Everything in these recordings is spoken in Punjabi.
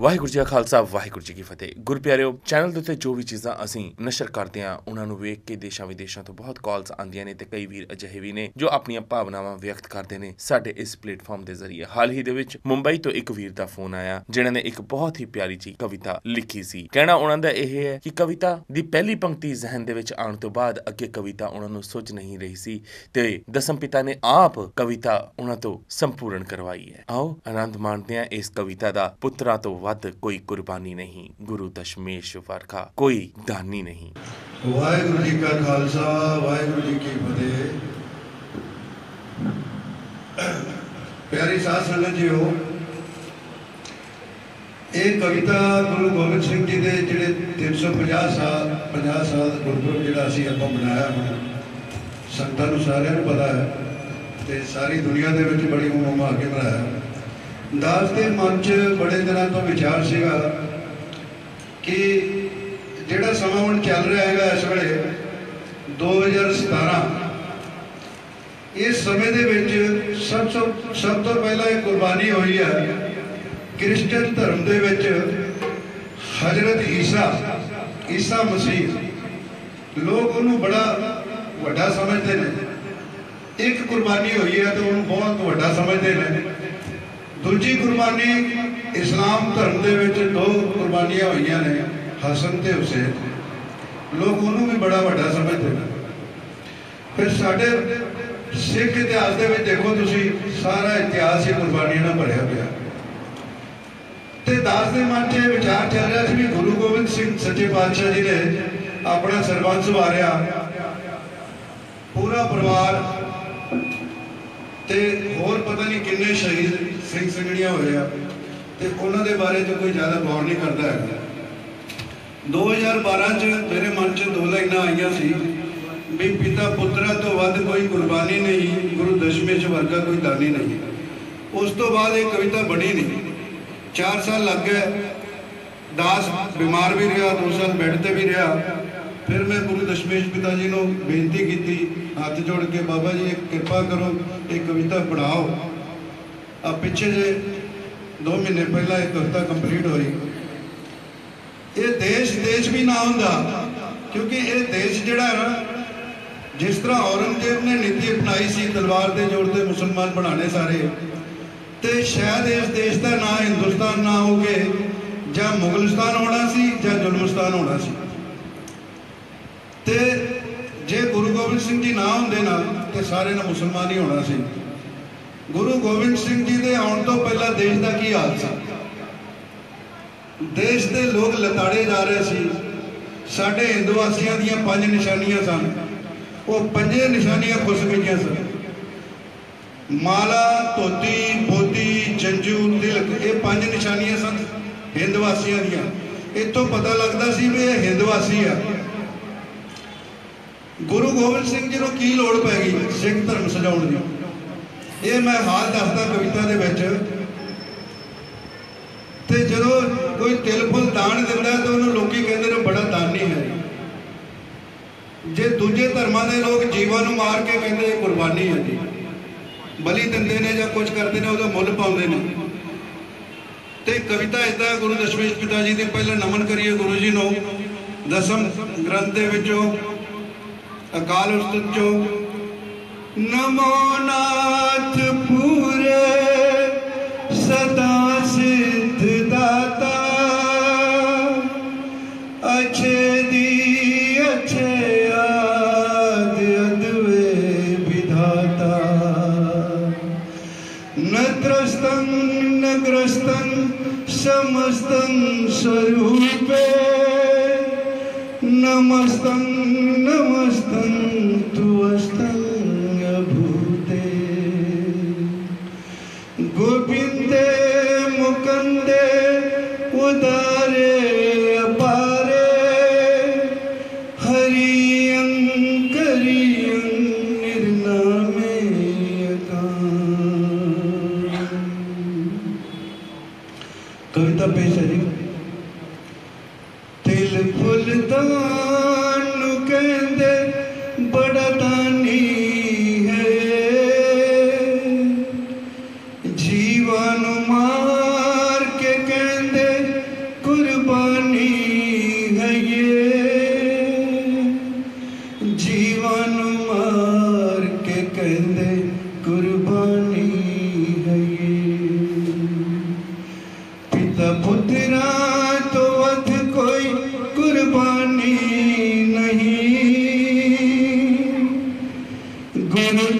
ਵਾਹਿਗੁਰੂ ਜੀ ਕਾ ਖਾਲਸਾ, ਵਾਹਿਗੁਰੂ ਜੀ ਕੀ ਫਤਿਹ। ਗੁਰਪਿਆਰਿਓ ਚੈਨਲ ਦੇ ਉੱਤੇ ਜੋ ਵੀ ਚੀਜ਼ਾਂ ਅਸੀਂ ਨਸ਼ਰ ਕਰਦੇ ਹਾਂ, ਉਹਨਾਂ ਨੂੰ ਵੇਖ ਕੇ ਦੇਸ਼ਾਂ ਵਿਦੇਸ਼ਾਂ ਤੋਂ ਬਹੁਤ ਕਾਲਸ ਆਉਂਦੀਆਂ ਨੇ ਤੇ ਕਈ ਵੀਰ ਅਜਿਹੇ ਵੀ ਨੇ ਜੋ ਆਪਣੀਆਂ ਭਾਵਨਾਵਾਂ ਵਿਅਕਤ ਕਰਦੇ ਨੇ ਸਾਡੇ ਇਸ ਪਲੇਟਫਾਰਮ ਦੇ ਜ਼ਰੀਏ। ਹਾਲ ਹੀ ਦੇ ਵਿੱਚ ਮੁੰਬਈ ਤੋਂ ਇੱਕ ਵੀਰ ਦਾ ਫੋਨ ਆਇਆ, ਜਿਨ੍ਹਾਂ ਨੇ ਇੱਕ ਬਹੁਤ ਹੀ ਪਿਆਰੀ ਜੀ ਕਵਿਤਾ ਲਿਖੀ ਸੀ। ਕਹਿਣਾ ਉਹਨਾਂ ਦਾ ਇਹ ਹੈ ਕਿ ਕਵਿਤਾ ਦੀ ਪਹਿਲੀ ਪੰਕਤੀ ਜ਼ਿਹਨ ਦੇ ਵਿੱਚ ਆਉਣ ਤੋਂ ਬਾਅਦ ਅੱਗੇ ਕਵਿਤਾ ਉਹਨਾਂ ਨੂੰ ਸੁੱਝ ਨਹੀਂ ਰਹੀ ਸੀ ਤੇ ਦਸਮ ਪਿਤਾ ਨੇ ਆਪ ਕਵਿਤਾ ਉਹਨਾਂ ਤੋਂ ਸੰਪੂਰਨ ਕਰਵਾਈ ਹੈ। ਆਓ ਆਨੰਦ ਮਾਣਦੇ ਹਾਂ ਇਸ ਕਵਿਤਾ ਦਾ ਪੁੱਤਰਾਂ ਤੋਂ ਵੱਧ ਕੋਈ ਕੁਰਬਾਨੀ ਨਹੀਂ, ਗੁਰੂ ਦਸ਼ਮੇਸ਼ ਵਰਖਾ ਕੋਈ ਦਾਨੀ ਨਹੀਂ। ਵਾਹਿਗੁਰੂ ਜੀ ਕਾ ਖਾਲਸਾ, ਵਾਹਿਗੁਰੂ ਜੀ ਕੀ ਫਤਿਹ। ਪਿਆਰੀ ਸਾਧ ਸੰਗਤ ਜੀਓ, ਇਹ ਕਵਿਤਾ ਗੁਰੂ ਗੋਬਿੰਦ ਸਿੰਘ ਜੀ ਦੇ ਜਿਹੜੇ 350 ਸਾਲ 50 ਸਾਲ ਗੁਰਪੁਰਬ ਜਿਹੜਾ ਅਸੀਂ ਆਪਾਂ ਬਣਾਇਆ ਹੁਣ, ਸੰਗਤਾਂ ਨੂੰ ਸਾਰਿਆਂ ਨੂੰ ਪਤਾ ਹੈ ਤੇ ਸਾਰੀ ਦੁਨੀਆ ਦੇ ਵਿੱਚ ਬੜੀ ਉਮਮਾ ਕੇ ਮਨਾਇਆ। ਦਾਸ ਦੇ ਮਨ 'ਚ ਬੜੇ ਦਿਨਾਂ ਤੋਂ ਵਿਚਾਰ ਸੀਗਾ ਕਿ ਜਿਹੜਾ ਸਮਾਂ ਹੁਣ ਚੱਲ ਰਿਹਾ ਹੈਗਾ ਇਸ ਵੇਲੇ 2017 ਇਸ ਸਮੇਂ ਦੇ ਵਿੱਚ ਸਭ ਤੋਂ ਸਭ ਤੋਂ ਪਹਿਲਾਂ ਇਹ ਕੁਰਬਾਨੀ ਹੋਈ ਹੈ ਕ੍ਰਿਸਚੀਅਨ ਧਰਮ ਦੇ ਵਿੱਚ ਹਜ਼ਰਤ ਈਸਾ ਈਸਾ ਮਸੀਹ। ਲੋਕ ਉਹਨੂੰ ਬੜਾ ਵੱਡਾ ਸਮਝਦੇ ਨੇ। ਇੱਕ ਕੁਰਬਾਨੀ ਹੋਈ ਹੈ ਤੇ ਉਹਨੂੰ ਬਹੁਤ ਵੱਡਾ ਸਮਝਦੇ ਨੇ। ਦੂਜੀ ਕੁਰਬਾਨੀ ਇਸਲਾਮ ਧਰਮ ਦੇ ਵਿੱਚ ਦੋ ਕੁਰਬਾਨੀਆਂ ਹੋਈਆਂ ਨੇ, ਹਸਨ ਤੇ ਹੁਸੈਨ। ਲੋਕ ਉਹਨੂੰ ਵੀ ਬੜਾ ਵੱਡਾ ਸਮਝਦੇ ਨੇ। ਫਿਰ ਸਾਡੇ ਸਿੱਖ ਇਤਿਹਾਸ ਦੇ ਵਿੱਚ ਦੇਖੋ ਤੁਸੀਂ, ਸਾਰਾ ਇਤਿਹਾਸ ਹੀ ਕੁਰਬਾਨੀਆਂ ਨਾਲ ਭਰਿਆ ਪਿਆ। ਤੇ ਦਾਸ ਦੇ ਮਨ 'ਚ ਇਹ ਵਿਚਾਰ ਚੱਲ ਰਿਹਾ ਸੀ ਵੀ ਗੁਰੂ ਗੋਬਿੰਦ ਸਿੰਘ ਸੱਚੇ ਪਾਤਸ਼ਾਹ ਜੀ ਨੇ ਆਪਣਾ ਸਰਬੰਸ ਸੰਭਾਰਿਆ ਪੂਰਾ ਪਰਿਵਾਰ ਤੇ ਹੋਰ ਪਤਾ ਨਹੀਂ ਕਿੰਨੇ ਸ਼ਹੀਦ ਸਿੰਘ ਸਿੰਘਣੀਆਂ ਹੋਏ ਆ। ਤੇ ਉਹਨਾਂ ਦੇ ਬਾਰੇ ਚ ਕੋਈ ਜ਼ਿਆਦਾ ਗੌਰ ਨਹੀਂ ਕਰਦਾ ਹੈਗਾ। 2012 ਚ ਮੇਰੇ ਮਨ ਚ ਦੋ ਲਾਈਨਾਂ ਆਈਆਂ ਸੀ ਵੀ ਪਿਤਾ ਪੁੱਤਰਾ ਤੋਂ ਵੱਧ ਕੋਈ ਕੁਰਬਾਨੀ ਨਹੀਂ, ਗੁਰੂ ਦਸ਼ਮੇਸ਼ ਵਰਗਾ ਕੋਈ ਦਾਨੀ ਨਹੀਂ। ਉਸ ਤੋਂ ਬਾਅਦ ਇਹ ਕਵਿਤਾ ਬਣੀ ਨਹੀਂ। 4 ਸਾਲ ਲੱਗ ਗਏ। ਦਾਸ ਬਿਮਾਰ ਵੀ ਰਿਹਾ 2 ਸਾਲ ਬੈੱਡ ਤੇ ਵੀ ਰਿਹਾ। ਫਿਰ ਮੈਂ ਗੁਰੂ ਦਸ਼ਮੇਸ਼ ਪਿਤਾ ਜੀ ਨੂੰ ਬੇਨਤੀ ਕੀਤੀ, ਹੱਥ ਜੋੜ ਕੇ, ਬਾਬਾ ਜੀ, ਇੱਕ ਕਿਰਪਾ ਕਰੋ, ਇਹ ਕਵਿਤਾ ਪੜਾਓ ਆ ਪਿੱਛੇ ਜੇ 2 ਮਹੀਨੇ ਪਹਿਲਾਂ ਇਹ ਕਵਿਤਾ ਕੰਪਲੀਟ ਹੋਈ। ਇਹ ਦੇਸ਼ ਦੇਸ਼ ਵੀ ਨਾ ਹੁੰਦਾ, ਕਿਉਂਕਿ ਇਹ ਦੇਸ਼ ਜਿਹੜਾ ਹੈ ਨਾ, ਜਿਸ ਤਰ੍ਹਾਂ ਔਰੰਗਜ਼ੇਬ ਨੇ ਨੀਤੀ ਅਪਣਾਈ ਸੀ, ਤਲਵਾਰ ਦੇ ਜ਼ੋਰ ਤੇ ਮੁਸਲਮਾਨ ਬਣਾਣੇ ਸਾਰੇ, ਤੇ ਸ਼ਾਇਦ ਇਸ ਦੇਸ਼ ਦਾ ਨਾਂ ਹਿੰਦੁਸਤਾਨ ਨਾ ਹੋਗੇ ਜਾਂ ਮੁਗਲਸਤਾਨ ਹੋਣਾ ਸੀ, ਜਾਂ ਜ਼ੁਲਮਸਤਾਨ ਹੋਣਾ ਸੀ। ਤੇ ਜੇ ਗੁਰੂ ਗੋਬਿੰਦ ਸਿੰਘ ਜੀ ਨਾ ਹੁੰਦੇ ਨਾ, ਤੇ ਸਾਰੇ ਨੇ ਮੁਸਲਮਾਨ ਹੀ ਹੋਣਾ ਸੀ। ਗੁਰੂ ਗੋਬਿੰਦ ਸਿੰਘ ਜੀ ਦੇ ਆਉਣ ਤੋਂ ਪਹਿਲਾਂ ਦੇਸ਼ ਦਾ ਕੀ ਹਾਲ ਸੀ? ਦੇਸ਼ ਦੇ ਲੋਕ ਲਤਾੜੇ ਜਾ ਰਹੇ ਸੀ। ਸਾਡੇ ਹਿੰਦਵਾਸੀਆਂ ਦੀਆਂ ਪੰਜ ਨਿਸ਼ਾਨੀਆਂ ਸਨ। ਉਹ ਪੰਜੇ ਨਿਸ਼ਾਨੀਆਂ ਖੁੱਸ ਗਈਆਂ ਸਨ। ਮਾਲਾ, ਧੋਤੀ ਬੋਦੀ ਜੰਜੂ ਤਿਲਕ, ਇਹ ਪੰਜ ਨਿਸ਼ਾਨੀਆਂ ਸਨ ਹਿੰਦ ਵਾਸੀਆਂ ਦੀਆਂ। ਇਤੋਂ ਪਤਾ ਲੱਗਦਾ ਸੀ ਵੀ ਇਹ ਹਿੰਦ ਵਾਸੀ ਆ। ਗੁਰੂ ਗੋਬਿੰਦ ਸਿੰਘ ਜੀ ਨੂੰ ਕੀ ਲੋੜ ਪੈ ਗਈ ਸਿੱਖ ਧਰਮ ਸਜਾਉਣ ਦੀ? ਇਹ ਮੈਂ ਹਾਲ ਦੱਸਦਾ ਕਵਿਤਾ ਦੇ ਵਿੱਚ। ਤੇ ਜਦੋਂ ਕੋਈ ਤਿਲ ਫੁੱਲ ਦਾਨ ਦਿੰਦਾ ਤਾਂ ਉਹਨੂੰ ਲੋਕੀ ਕਹਿੰਦੇ ਨੇ ਬੜਾ ਦਾਨੀ ਹੈ ਜੇ ਦੂਜੇ ਧਰਮਾਂ ਦੇ ਲੋਕ ਜੀਵਾਂ ਨੂੰ ਮਾਰ ਕੇ ਕਹਿੰਦੇ ਇਹ ਕੁਰਬਾਨੀ ਹੈ ਜੀ। ਬਲੀ ਦਿੰਦੇ ਨੇ ਜਾਂ ਕੁਝ ਕਰਦੇ ਨੇ ਉਹਦਾ ਮੁੱਲ ਪਾਉਂਦੇ ਨੇ। ਤੇ ਕਵਿਤਾ ਇਦਾਂ ਗੁਰੂ ਦਸ਼ਮੇਸ਼ ਪਿਤਾ ਜੀ ਦੇ ਪਹਿਲਾਂ ਨਮਨ ਕਰੀਏ ਗੁਰੂ ਜੀ ਨੂੰ। ਦਸਮ ਗ੍ਰੰਥ ਦੇ ਵਿੱਚੋਂ ਅਕਾਲ ਉਸਤਤ ਚੋਂ ਨਮੋ ਨਾਥ ਪੂਰੇ ਸਦਾ ਸਿੱਧ ਦਾਤਾ। ਅਛੇ ਦੀ ਅਛੇ ਆਦ ਅਦਵੇ ਵਿਧਾਤਾ। ਨਤ੍ਰਸਤੰ ਨਗ੍ਰਸਤੰ ਸਮਸਤੰ ਸਰੂਪੇ। ਨਮਸਤੰ ਨਮਸਤੰ ਤੁਵਸਤੰ الفلتان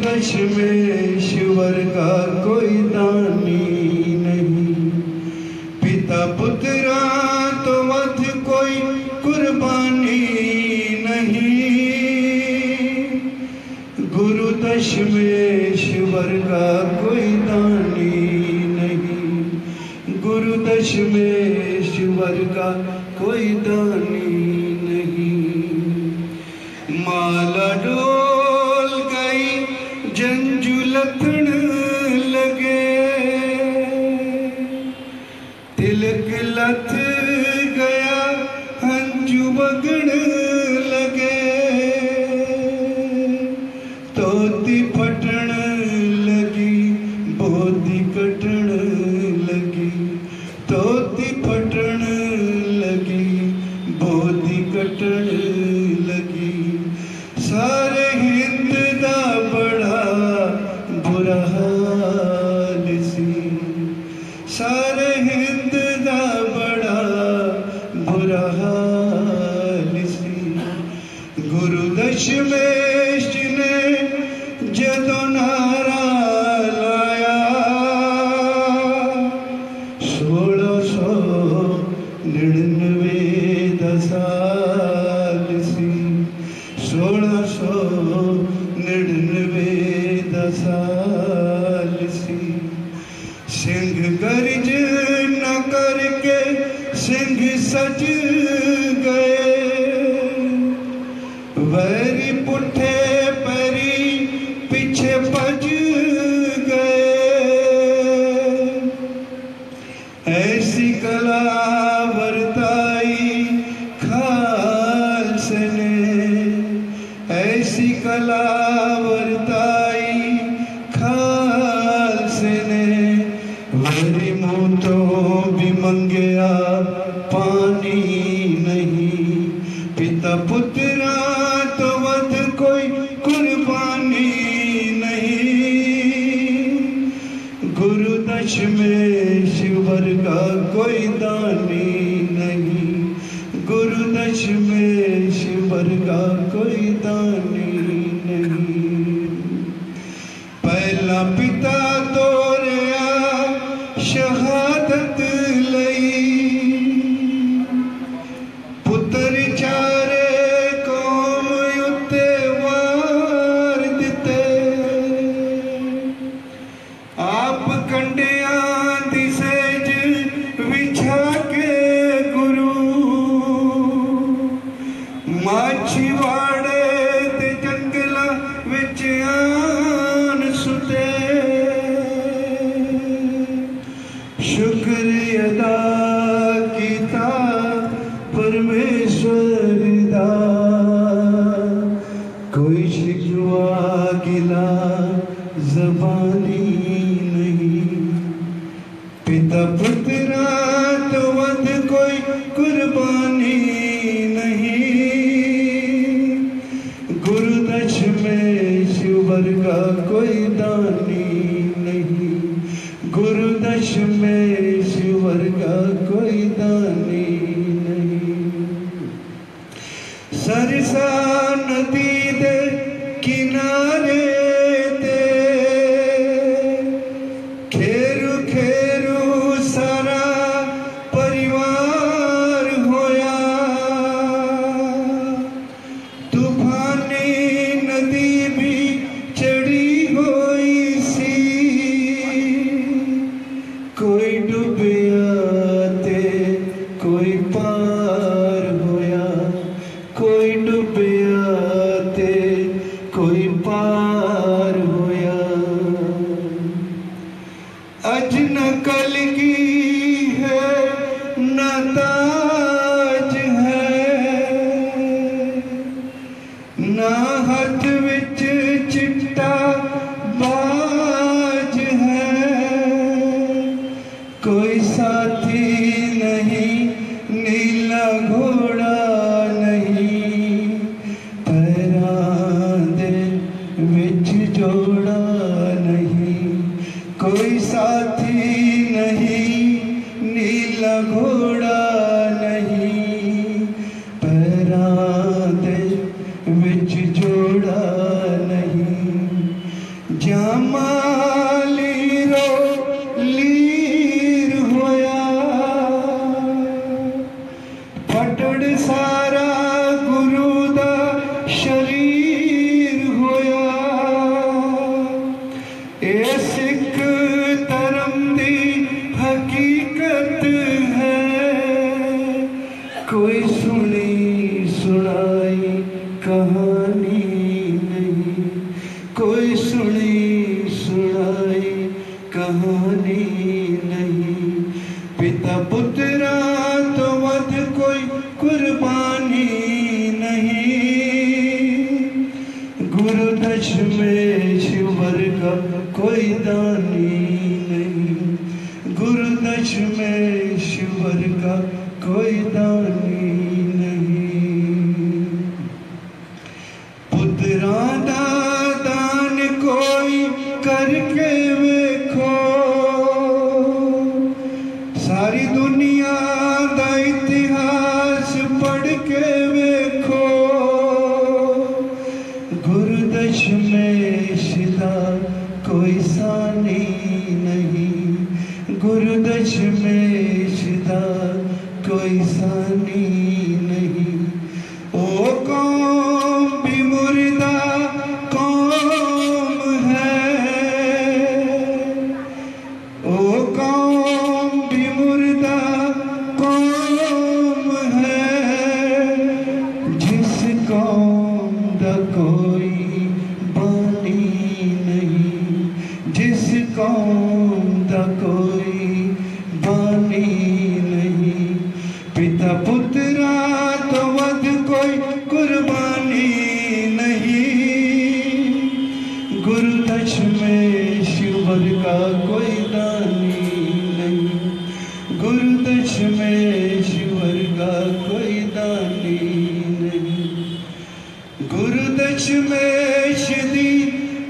ਦਸ਼ਮੇਸ਼ਵਰ ਕਾ ਕੋਈ ਦਾਨੀ ਨਹੀਂ। ਪਿਤਾ ਪੁੱਤਰਾਂ ਤੋਂ ਵੱਧ ਕੋਈ ਕੁਰਬਾਨੀ ਨਹੀਂ। ਗੁਰੂ ਦਸ਼ਮੇਸ਼ਵਰ ਕਾ ਕੋਈ ਦਾਨੀ ਨਹੀਂ। ਗੁਰੂ ਦਸ਼ਮੇਸ਼ਵਰ ਕਾ ਕੋਈ ਦਾਨੀ yeah. ਸਿੰਘ ਸੱਚ ਗਏ put it ਕੁਰਬਾਨੀ ਨਹੀਂ। ਪਿਤਾ ਪੁੱਤਰ कोई सुनी सुनाई कहानी नहीं पिता पुत्र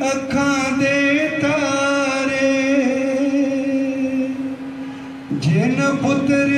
अखां देारे जिन पुत्र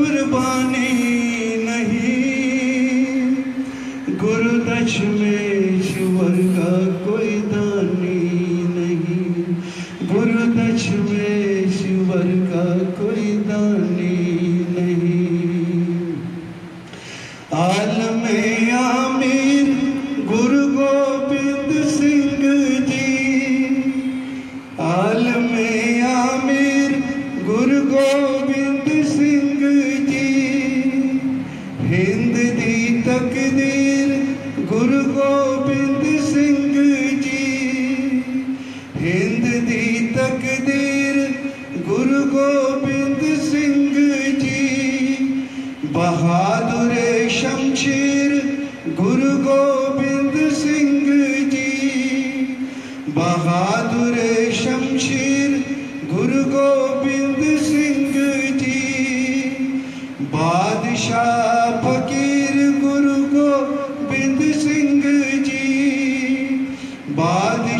ਕੁਰਬਾਨੀ ਨਹੀਂ ਗੁਰਦਸ਼ ਮੇ ਇੱਕ ਦੀਨ ਗੁਰੂ ਗੋਬਿੰਦ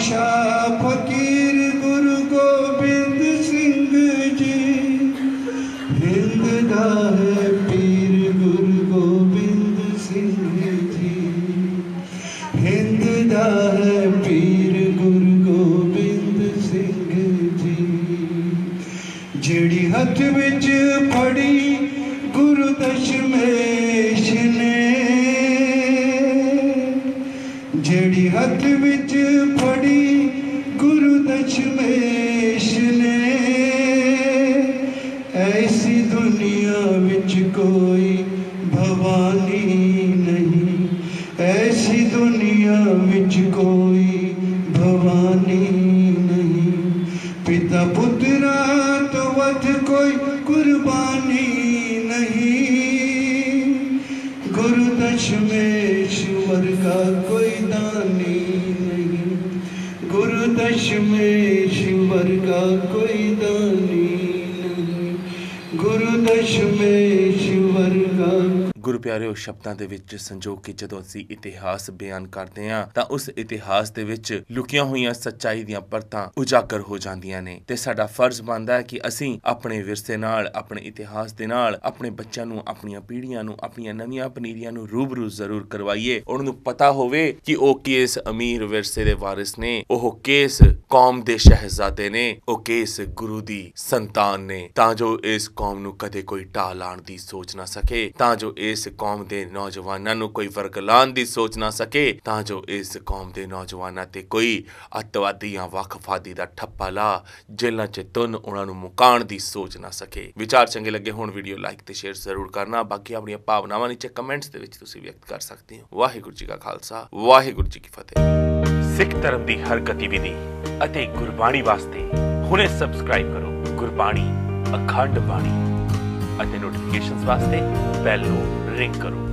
Aisha गुरुदशुमेश का ਗੁਰੂ ਪਿਆਰਿਓ ਸ਼ਬਦਾਂ ਦੇ ਵਿੱਚ ਸੰਜੋ ਕੇ ਜਦੋਂ ਅਸੀਂ ਇਤਿਹਾਸ ਬਿਆਨ ਕਰਦੇ ਹਾਂ, ਤਾਂ ਉਸ ਇਤਿਹਾਸ ਦੇ ਵਿੱਚ ਲੁਕੀਆਂ ਹੋਈਆਂ ਸੱਚਾਈ ਦੀਆਂ ਪਰਤਾਂ ਉਜਾਗਰ ਹੋ ਜਾਂਦੀਆਂ ਨੇ। ਤੇ ਸਾਡਾ ਫਰਜ਼ ਬਣਦਾ ਹੈ ਕਿ ਅਸੀਂ ਆਪਣੇ ਵਿਰਸੇ ਨਾਲ, ਆਪਣੇ ਇਤਿਹਾਸ ਦੇ ਨਾਲ, ਆਪਣੇ ਬੱਚਿਆਂ ਨੂੰ, ਆਪਣੀਆਂ ਪੀੜ੍ਹੀਆਂ ਨੂੰ, ਆਪਣੀਆਂ ਨਵੀਆਂ ਪਨੀਰੀਆਂ ਨੂੰ ਰੂਬਰੂ ਜ਼ਰੂਰ ਕਰਵਾਈਏ। ਉਹਨਾਂ ਨੂੰ ਪਤਾ ਹੋਵੇ ਕਿ ਉਹ ਕਿਸ ਅਮੀਰ ਵਿਰਸੇ ਦੇ ਵਾਰਿਸ ਨੇ, ਉਹ ਕਿਸ ਕੌਮ ਦੇ ਸ਼ਹਿਜ਼ਾਦੇ ਨੇ, ਉਹ ਕਿਸ ਗੁਰੂ ਦੀ ਸੰਤਾਨ ਨੇ। ਤਾਂ ਜੋ ਇਸ ਕੌਮ ਨੂੰ ਕਦੇ ਕੋਈ ਢਾਹ ਲਾਉਣ ਦੀ ਸੋਚ ਨਾ ਸਕੇ, ਤਾਂ ਜੋ ਇਸ ਕੌਮ ਦੇ ਨੌਜਵਾਨਾਂ ਨੂੰ ਕੋਈ ਵਰਗਲਾਉਣ ਦੀ ਸੋਚ ਨਾ ਸਕੇ, ਤਾਂ ਜੋ ਇਸ ਕੌਮ ਦੇ ਨੌਜਵਾਨਾਂ ਤੇ ਕੋਈ ਅੱਤਵਾਦੀ ਜਾਂ ਵਕਫਾਦੀ ਦਾ ਠੱਪਾ ਲਾ, ਜੇਲ੍ਹਾਂ 'ਚ ਤੁੰਨ ਉਹਨਾਂ ਨੂੰ ਮੁਕਾਉਣ ਦੀ ਸੋਚ ਨਾ ਸਕੇ। ਵਿਚਾਰ ਚੰਗੇ ਲੱਗੇ ਹੋਣ, ਵੀਡੀਓ ਲਾਈਕ ਤੇ ਸ਼ੇਅਰ ਜ਼ਰੂਰ ਕਰਨਾ। ਬਾਕੀ ਆਪਣੀਆਂ ਭਾਵਨਾਵਾਂ ਨੀਚੇ ਕਮੈਂਟਸ ਦੇ ਵਿੱਚ ਤੁਸੀਂ ਵਿਅਕਤ ਕਰ ਸਕਦੇ ਹੋ। ਵਾਹਿਗੁਰੂ ਜੀ ਕਾ ਖਾਲਸਾ, ਵਾਹਿਗੁਰੂ ਜੀ ਕੀ ਫਤਿਹ। ਸਿੱਖ ਧਰਮ ਦੀ ਹਰ ਗਤੀਵਿਧੀ ਅਤੇ ਗੁਰਬਾਣੀ ਵਾਸਤੇ ਹੁਣੇ ਸਬਸਕ੍ਰਾਈਬ ਕਰੋ। ਗੁਰਬਾਣੀ, ਅਖੰਡ ਬਾਣੀ ਅਤੇ ਨੋਟੀਫਿਕੇਸ਼ਨਸ ਵਾਸਤੇ ਬੈਲ ਨੂੰ ਰਿੰਗ ਕਰੋ।